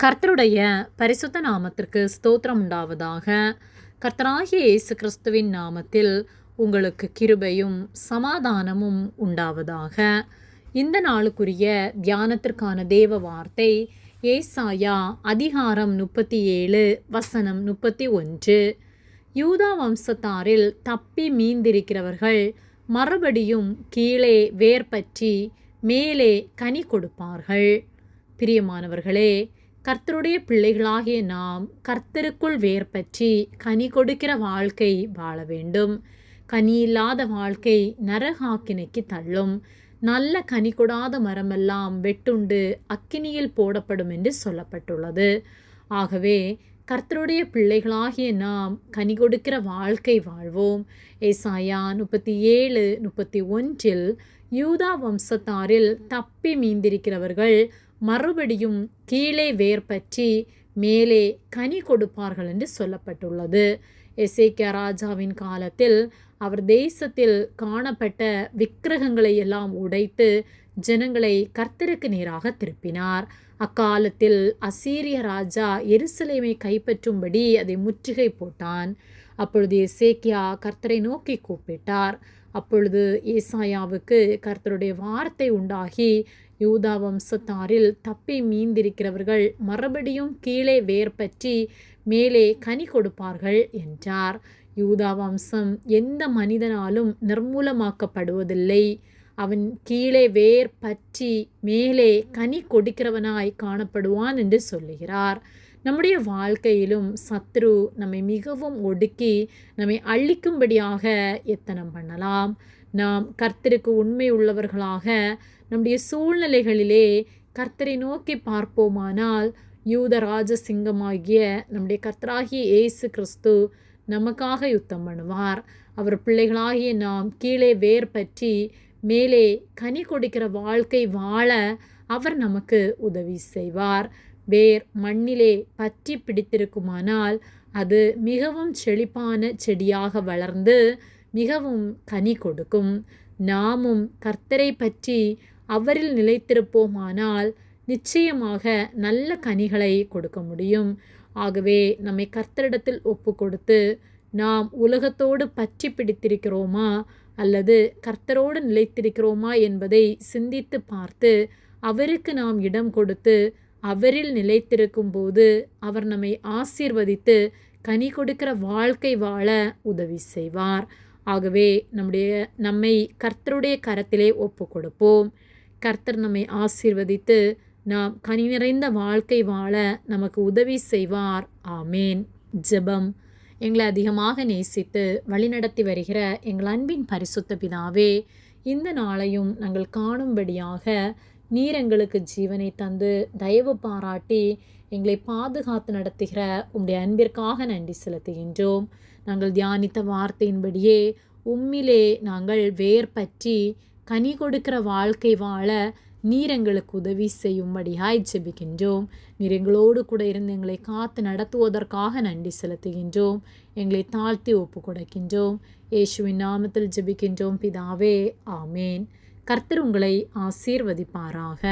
கர்த்தருடைய பரிசுத்த நாமத்திற்கு ஸ்தோத்திரம் உண்டாவதாக. கர்த்தராகிய இயேசு கிறிஸ்துவின் நாமத்தில் உங்களுக்கு கிருபையும் சமாதானமும் உண்டாவதாக. இந்த நாளுக்குரிய தியானத்திற்கான தேவ வார்த்தை ஏசாயா அதிகாரம் முப்பத்தி ஏழு வசனம் முப்பத்தி ஒன்று யூதா வம்சத்தாரில் தப்பி மீந்திருக்கிறவர்கள் மறுபடியும் கீழே வேர் பற்றி மேலே கனி கொடுப்பார்கள். பிரியமானவர்களே கர்த்தருடைய பிள்ளைகளாகிய நாம் கர்த்தருக்குள் வேர் பற்றி கனி கொடுக்கிற வாழ்க்கை வாழ வேண்டும். கனி இல்லாத வாழ்க்கை நரகாக்கினைக்கு தள்ளும். நல்ல கனி கொடாத மரமெல்லாம் வெட்டுண்டு அக்கினியில் போடப்படும் என்று சொல்லப்பட்டுள்ளது. ஆகவே கர்த்தருடைய பிள்ளைகளாகிய நாம் கனி கொடுக்கிற வாழ்க்கை வாழ்வோம். ஏசாயா முப்பத்தி ஏழு முப்பத்தி ஒன்றில் யூதா வம்சத்தாரில் தப்பி மீந்திருக்கிறவர்கள் மறுபடியும் கீழே வேர் பற்றி மேலே கனி கொடுப்பார்கள் என்று சொல்லப்பட்டுள்ளது. எசேக்கியா ராஜாவின் காலத்தில் அவர் தேசத்தில் காணப்பட்ட விக்கிரகங்களை எல்லாம் உடைத்து ஜனங்களை கர்த்தருக்கு நேராக திருப்பினார். அக்காலத்தில் அசீரிய ராஜா எருசலேமை கைப்பற்றும்படி அதை முற்றுகை போட்டான். அப்பொழுது எசேக்கியா கர்த்தரை நோக்கி கூப்பிட்டார். அப்பொழுது ஏசாயாவுக்கு கர்த்தருடைய வார்த்தை உண்டாகி யூதா வம்சத்தாரில் தப்பி மீந்திருக்கிறவர்கள் மறுபடியும் கீழே வேர் பற்றி மேலே கனி கொடுப்பார்கள் என்றார். யூதா வம்சம் எந்த மனிதனாலும் நிர்மூலமாக்கப்படுவதில்லை. அவன் கீழே வேர் பற்றி மேலே கனி கொடுக்கிறவனாய் காணப்படுவான் என்று சொல்லுகிறார். நம்முடைய வாழ்க்கையிலும் சத்ரு நம்மை மிகவும் ஒடுக்கி நம்மை அழிக்கும்படியாக எத்தனம் பண்ணலாம். நாம் கர்த்தருக்கு உண்மை உள்ளவர்களாக நம்முடைய சூழ்நிலைகளிலே கர்த்தரை நோக்கி பார்ப்போமானால் யூத ராஜசிங்கமாகிய நம்முடைய கர்த்தராகிய இயேசு கிறிஸ்து நமக்காக யுத்தம் பண்ணுவார். அவர் பிள்ளைகளாகிய நாம் கீழே வேர் பற்றி மேலே கனி கொடுக்கிற வாழ்க்கை வாழ அவர் நமக்கு உதவி செய்வார். வேர் மண்ணிலே பற்றி பிடித்திருக்குமானால் அது மிகவும் செழிப்பான செடியாக வளர்ந்து மிகவும் கனி கொடுக்கும். நாமும் கர்த்தரை பற்றி அவரில் நிலைத்திருப்போமானால் நிச்சயமாக நல்ல கனிகளை கொடுக்க முடியும். ஆகவே நம்மை கர்த்தரிடத்தில் ஒப்பு கொடுத்து நாம் உலகத்தோடு பற்றி பிடித்திருக்கிறோமா அல்லது கர்த்தரோடு நிலைத்திருக்கிறோமா என்பதை சிந்தித்து பார்த்து அவருக்கு நாம் இடம் கொடுத்து அவரில் நிலைத்திருக்கும் போது அவர் நம்மை ஆசீர்வதித்து கனி கொடுக்கிற வாழ்க்கை வாழ உதவி செய்வார். ஆகவே நம்முடைய நம்மை கர்த்தருடைய கரத்திலே ஒப்பு கொடுப்போம் கர்த்தர் நம்மை ஆசீர்வதித்து நாம் கனி நிறைந்த வாழ்க்கை வாழ நமக்கு உதவி செய்வார். ஆமேன். ஜெபம். எங்களை அதிகமாக நேசித்து வழிநடத்தி வருகிற எங்கள் அன்பின் பரிசுத்த பிதாவே இந்த நாளையும் நாங்கள் காணும்படியாக நீர் எங்களுக்கு ஜீவனை தந்து தயவு பாராட்டி எங்களை பாதுகாத்து நடத்துகிற உங்களுடைய அன்பிற்காக நன்றி செலுத்துகின்றோம். நாங்கள் தியானித்த வார்த்தையின்படியே உம்மிலே நாங்கள் வேர் பற்றி கனி கொடுக்கிற வாழ்க்கை வாழ நீர் எங்களுக்கு உதவி செய்யும்படியாய் ஜெபிக்கின்றோம். நீர் எங்களோடு கூட இருந்து எங்களை காத்து நடத்துவதற்காக நன்றி செலுத்துகின்றோம். எங்களை தாழ்த்தி ஒப்பு கொடுக்கின்றோம். இயேசுவின் நாமத்தில் ஜெபிக்கின்றோம். பிதாவே ஆமேன். கர்த்தர் உங்களை ஆசீர்வதிப்பாராக.